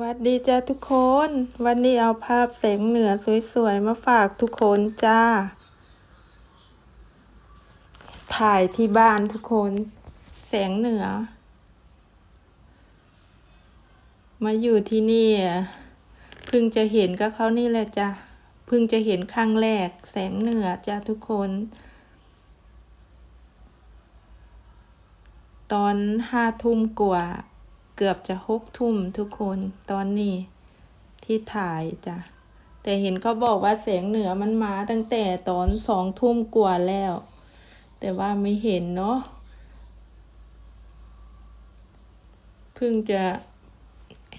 วัสดีจ้าทุกคน วันนี้เอาภาพแสงเหนือสวยๆ มาฝากทุกคนจ้า ถ่ายที่บ้านทุกคน แสงเหนือ มาอยู่ที่นี่เพิ่งจะเห็นก็เขานี่แหละจ้ะเพิ่งจะเห็นครั้งแรก แสงเหนือจ้าทุกคน ตอนห้าทุ่มกว่า เกือบจะหกทุ่มทุกคนตอนนี้ที่ถ่ายจ้ะ แต่เห็นเขาบอกว่าแสงเหนือมันมาตั้งแต่ตอนสองทุ่มกว่าแล้ว แต่ว่าไม่เห็นเนาะเพิ่งจะ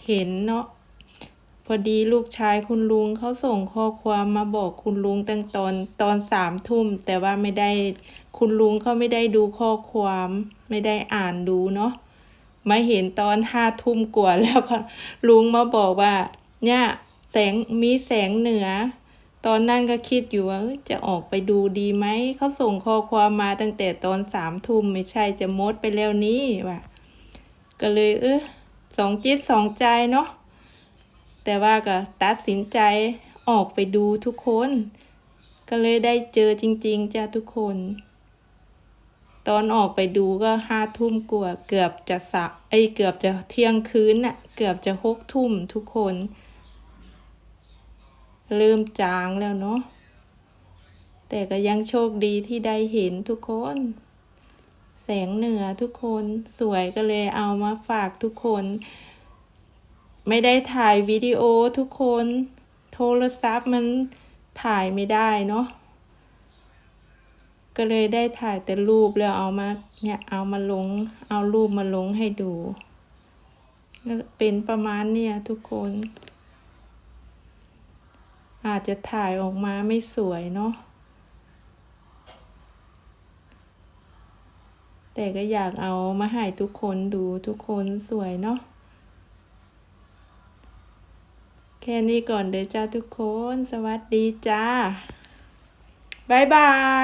เห็นเนาะพอดีลูกชายคุณลุงเขาส่งข้อความมาบอกคุณลุงตั้งตอนตอนสามทุ่ม แต่ว่าไม่ได้คุณลุงเขาไม่ได้ดูข้อความ ไม่ได้อ่านดูเนาะ มาเห็นตอนห้าทุ่มกว่าแล้วก็ลุงมาบอกว่า เนี่ยแสงมีแสงเหนือ ตอนนั้นก็คิดอยู่ว่าจะออกไปดูดีไหม เขาส่งข้อความมาตั้งแต่ตอนสามทุ่มไม่ใช่จะมดไปแล้วนี้ว่ะก็เลยเออสองจิตสองใจเนาะแต่ว่าก็ตัดสินใจออกไปดูทุกคน ก็เลยได้เจอจริง ๆจ้าทุกคน ตอนออกไปดูก็ห้าทุ่มกว่าเกือบจะสะไอเกือบจะเที่ยงคืนน่ะเกือบจะหกทุ่มทุกคน เริ่มจางแล้วเนาะแต่ก็ยังโชคดีที่ได้เห็นทุกคน แสงเหนือทุกคนสวยก็เลยเอามาฝากทุกคน ไม่ได้ถ่ายวิดีโอทุกคน โทรศัพท์มันถ่ายไม่ได้เนาะ ก็เลยได้ถ่ายแต่รูปแล้วเอามาเนี่ยเอามาลง เอารูปมาลงให้ดูเป็นประมาณเนี่ยทุกคน อาจจะถ่ายออกมาไม่สวยเนาะแต่ก็อยากเอามาให้ทุกคนดูทุกคนสวยเนาะแค่นี้ก่อนเดี๋ยวจ้าทุกคน สวัสดีจ้า บ๊ายบาย